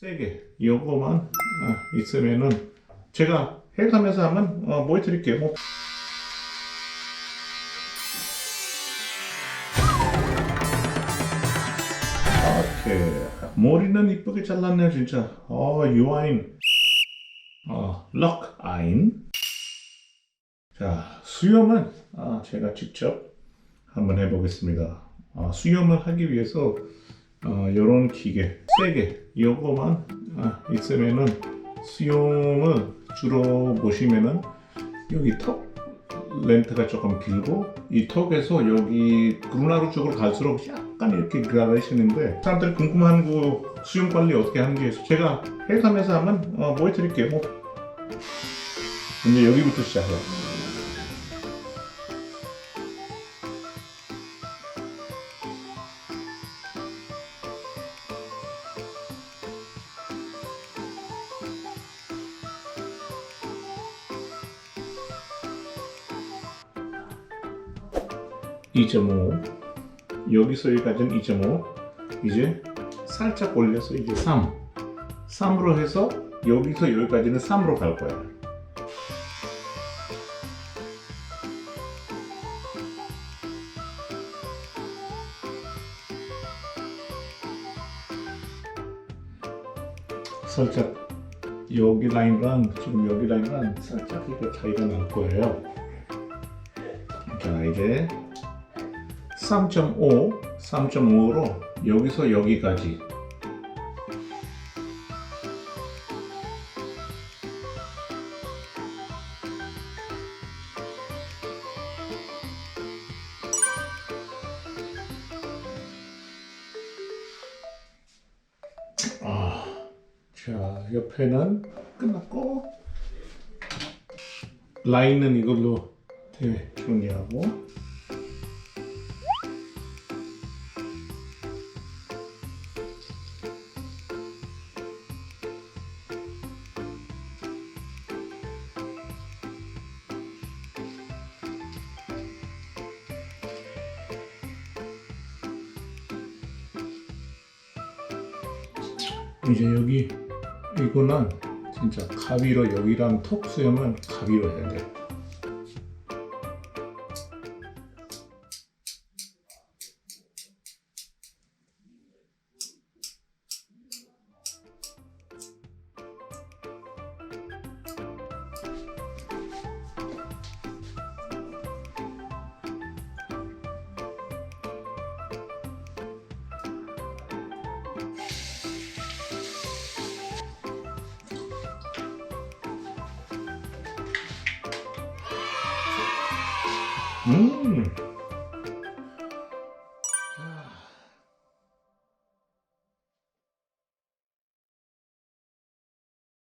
세게 요거만 아, 있으면은 제가 해가면서 한번 어, 보여드릴게요. 뭐. 머리는 이쁘게 잘랐네요 진짜. 어 유아인, 어 럭 아인. 자 수염은 아, 제가 직접 한번 해보겠습니다. 아, 수염을 하기 위해서 어, 이런 기계 세게 이거만 아, 있으면은 수염을 주로 보시면은 여기 턱 렌트가 조금 길고 이 턱에서 여기 그루나루 쪽으로 갈수록 약간 이렇게 가시는데 사람들이 궁금한 거 수염 관리 어떻게 하는지 제가 해가면서 한번 어, 보여드릴게요. 뭐. 이제 여기부터 시작해요. 이점오. 여기서 여기까지는 2.5 이제 살짝 올려서 이제 3 3으로 해서 여기서 여기까지는 3으로 갈 거야. 살짝 여기 라인랑 지금 여기 라인랑 살짝 이렇게 차이가 날 거예요. 자 이제 3.5, 3.5로 여기서 여기까지. 아, 자 옆에는 끝났고 라인은 이걸로 대 정리하고 이제 여기 이거는 진짜 가위로 여기랑 턱 수염은 가위로 해야 돼. 嗯。